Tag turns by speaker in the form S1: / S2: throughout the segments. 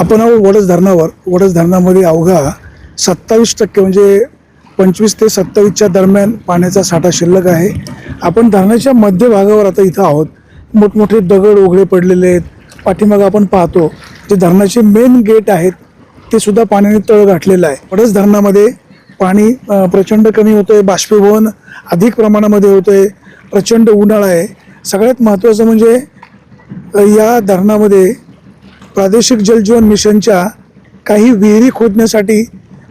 S1: आपण आहोत वडस धरणावर वडस धरणामध्ये अवघा सत्तावीस टक्के म्हणजे पंचवीस ते सत्तावीसच्या दरम्यान पाण्याचा साठा शिल्लक आहे. आपण धरणाच्या मध्यभागावर आता इथं आहोत. मोठमोठे दगड उघडे पडलेले आहेत. पाठीमागं आपण पाहतो जे धरणाचे मेन गेट आहेत ते सुद्धा पाण्याने तळ गाठलेलं आहे. वडस धरणामध्ये पाणी प्रचंड कमी होतं आहे बाष्पीभवन अधिक प्रमाणामध्ये होतंय. प्रचंड उन्हाळा आहे. सगळ्यात महत्त्वाचं म्हणजे या धरणामध्ये प्रादेशिक जलजीवन मिशनच्या काही विहिरी खोदण्यासाठी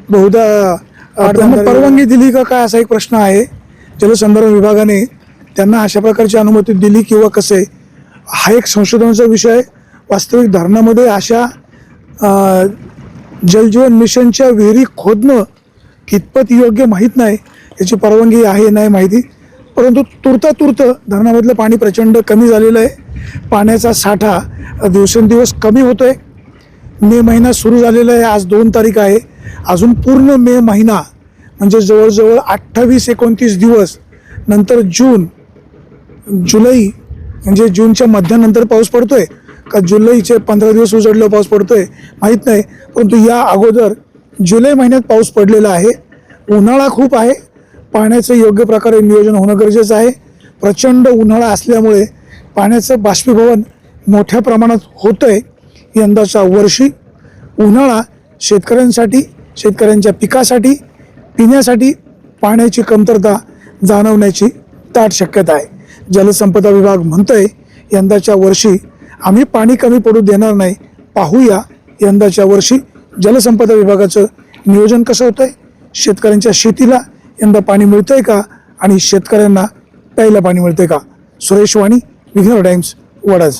S1: बहुधा परवानगी दिली का काय असा एक प्रश्न आहे. जलसंधारण विभागाने त्यांना अशा प्रकारची अनुमती दिली किंवा कसे? हा एक संशोधनाचा विषय आहे. वास्तविक धरणामध्ये अशा जलजीवन मिशनच्या विहिरी खोदणं कितपत योग्य माहीत नाही याची परवानगी आहे नाही माहिती. परंतु तुरता तुर्त धरणामधलं पाणी प्रचंड कमी झालेलं आहे. पाण्याचा साठा दिवसेंदिवस कमी होतो आहे मे महिना सुरू झालेला आहे आज दोन तारीख आहे. अजून पूर्ण मे महिना म्हणजे जवळजवळ अठ्ठावीस एकोणतीस दिवस नंतर जून जुलै म्हणजे जूनच्या मध्यानंतर पाऊस पडतो आहे का जुलैचे पंधरा दिवस उजडल्यावर पाऊस पडतो आहे माहीत नाही. परंतु या अगोदर जुलै महिन्यात पाऊस पडलेला आहे. उन्हाळा खूप आहे. पाण्याचं योग्य प्रकारे नियोजन होणं गरजेचं आहे. प्रचंड उन्हाळा असल्यामुळे पाण्याचं बाष्पीभवन मोठ्या प्रमाणात होतं आहे यंदाच्या वर्षी उन्हाळा शेतकऱ्यांसाठी शेतकऱ्यांच्या पिकासाठी पिण्यासाठी पाण्याची कमतरता जाणवण्याची दाट शक्यता आहे. जलसंपदा विभाग म्हणतोय यंदाच्या वर्षी आम्ही पाणी कमी पडू देणार नाही. पाहूया यंदाच्या वर्षी जलसंपदा विभागाचं नियोजन कसं होतं आहे शेतकऱ्यांच्या शेतीला यंदा पाणी मिळतं आहे का? आणि शेतकऱ्यांना प्यायला पाणी मिळतं आहे का? सुरेश वाणी विघ्नर टाइम्स वडाज.